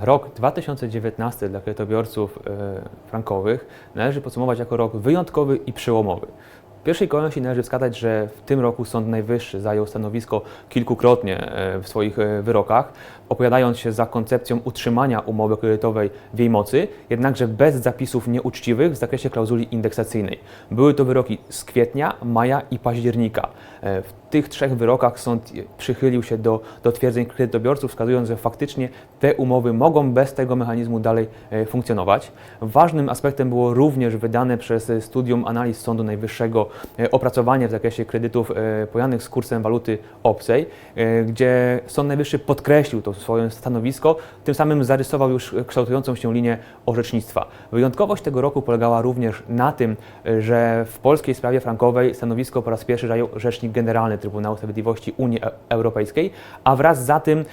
Rok 2019 dla kredytobiorców e, frankowych należy podsumować jako rok wyjątkowy i przełomowy. W pierwszej kolejności należy wskazać, że w tym roku Sąd Najwyższy zajął stanowisko kilkukrotnie e, w swoich e, wyrokach, opowiadając się za koncepcją utrzymania umowy kredytowej w jej mocy, jednakże bez zapisów nieuczciwych w zakresie klauzuli indeksacyjnej. Były to wyroki z kwietnia, maja i października. W tych trzech wyrokach sąd przychylił się do, do twierdzeń kredytobiorców, wskazując, że faktycznie te umowy mogą bez tego mechanizmu dalej e, funkcjonować. Ważnym aspektem było również wydane przez Studium Analiz Sądu Najwyższego e, opracowanie w zakresie kredytów e, pojanych z kursem waluty obcej, gdzie Sąd Najwyższy podkreślił to swoje stanowisko, tym samym zarysował już kształtującą się linię orzecznictwa. Wyjątkowość tego roku polegała również na tym, że w polskiej sprawie frankowej stanowisko po raz pierwszy zajął Rzecznik Generalny Trybunału Sprawiedliwości Unii E- Europejskiej, a wraz za tym e,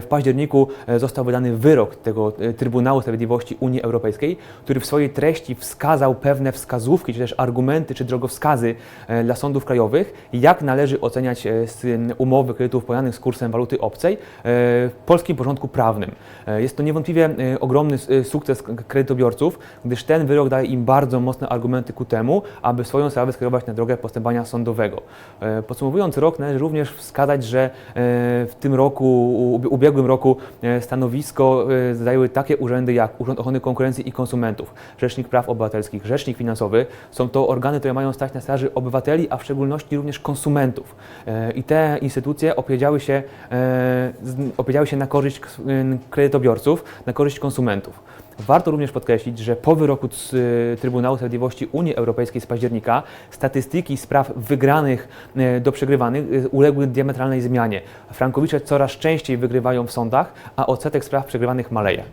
w październiku e, został wydany wyrok tego Trybunału Sprawiedliwości Unii Europejskiej, który w swojej treści wskazał pewne wskazówki, czy też argumenty, czy drogowskazy dla sądów krajowych, jak należy oceniać umowy kredytów pojanych z kursem waluty obcej w polskim porządku prawnym. Jest to niewątpliwie ogromny sukces kredytobiorców, gdyż ten wyrok daje im bardzo mocne argumenty ku temu, aby swoją sprawę skierować na drogę postępowania sądowego. E, Podsumowując rok, należy również wskazać, że e, w tym roku, ubiegłym roku e, stanowisko e, zajęły takie urzędy jak Urząd Ochrony Konkurencji i Konsumentów, Rzecznik Praw Obywatelskich, Rzecznik Finansowy. Są to organy, które mają stać na straży obywateli, a w szczególności również konsumentów. I te instytucje opowiedziały się, opowiedziały się na korzyść kredytobiorców, na korzyść konsumentów. Warto również podkreślić, że po wyroku Trybunału Sprawiedliwości Unii Europejskiej z października statystyki spraw wygranych e, do przegrywanych e, uległy diametralnej zmianie. Frankowicze coraz częściej wygrywają w sądach, a odsetek spraw przegrywanych maleje.